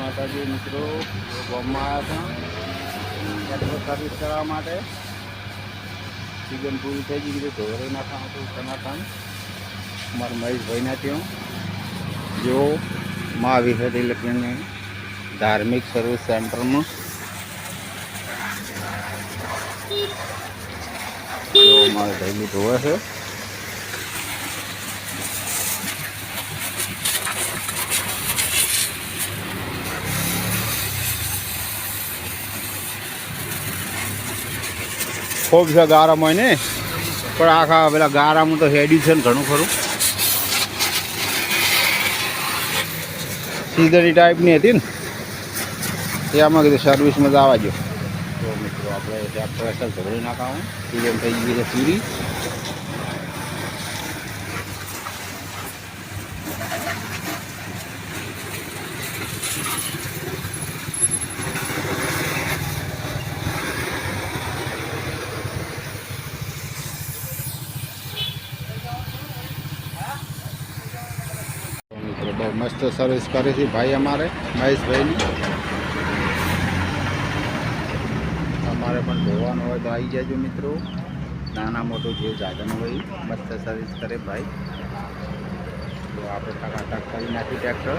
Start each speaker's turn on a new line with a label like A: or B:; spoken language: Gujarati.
A: માતાજી મિત્રો ગામમાં આવ્યા હતા ટ્રેક્ટર સર્વિસ કરવા માટે સીઝન પૂરી થઈ ગઈ કીધું ધોરી નાખવાનું હતું ટમાટાનું મારા મહેશભાઈના ત્યાં. જો મા વિહત ઇલેક્ટ્રોનિક ધાર્મિક સર્વિસ સેન્ટરમાં જો મારે ડેલી ધોવે છે. ખૂબ છે ગારામાં ને પણ આખા પેલા ગારામાં તો હેડ્યું છે ને ઘણું ખરું. સીધરી ટાઈપની હતી ને. એ કીધું સર્વિસમાં જ આવવા જો તો મિત્રો આપણે ટ્રેક્ટર અસર ધોળી નાખાવું. સીઝન થઈ ગઈ છે પૂરી તો મિત્રો બહુ મસ્ત સર્વિસ કરી છે ભાઈ અમારે, મહેશભાઈની. અમારે પણ ધોવાનું હોય તો આવી જજો મિત્રો. નાના મોટું જે સાધન હોય મસ્ત સર્વિસ કરે ભાઈ. તો આપણે ટકાટક કરી નાખી ટ્રેક્ટર